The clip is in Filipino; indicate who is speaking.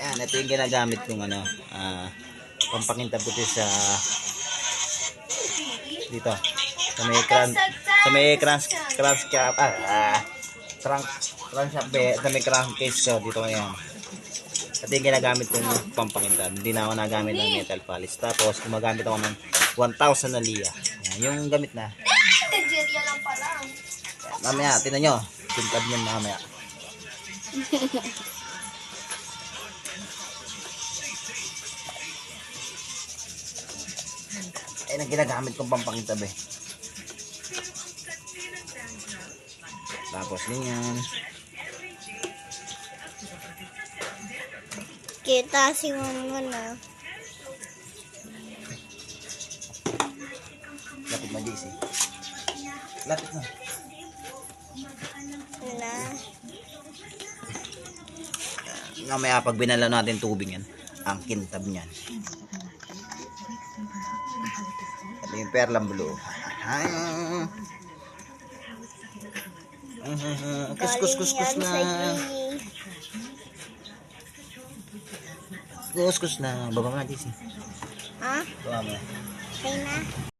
Speaker 1: Yan, ito yung ginagamit kong ano, ah, pampakintab ko sa dito. Sa may cran sa may crans crans cap ah, ah crank shop be, sa may crank case ko dito ngayon. Ito yung ginagamit kong pampakintab. Hindi na ako nagamit ng metal polish. Tapos gumagamit ako ng 1,000 na liya. Yan, yung gamit na.
Speaker 2: Nigeria lang pala.
Speaker 1: Mamaya, tinan nyo. Kintab niyan mamaya. Ay, nang ginagamit kong pampakintab eh. Tapos ganyan.
Speaker 2: Kita si mama na.
Speaker 1: Lapit na, JC. Lapit na.
Speaker 2: Na.
Speaker 1: Mamaya, pag binala natin tubig yan, ang kintab niyan. Ito yung perlang blue. Ay, kus kus kus kus na. Kus kus na. Baba mo na.
Speaker 2: Ha?
Speaker 1: Baba mo na.
Speaker 2: Okay na?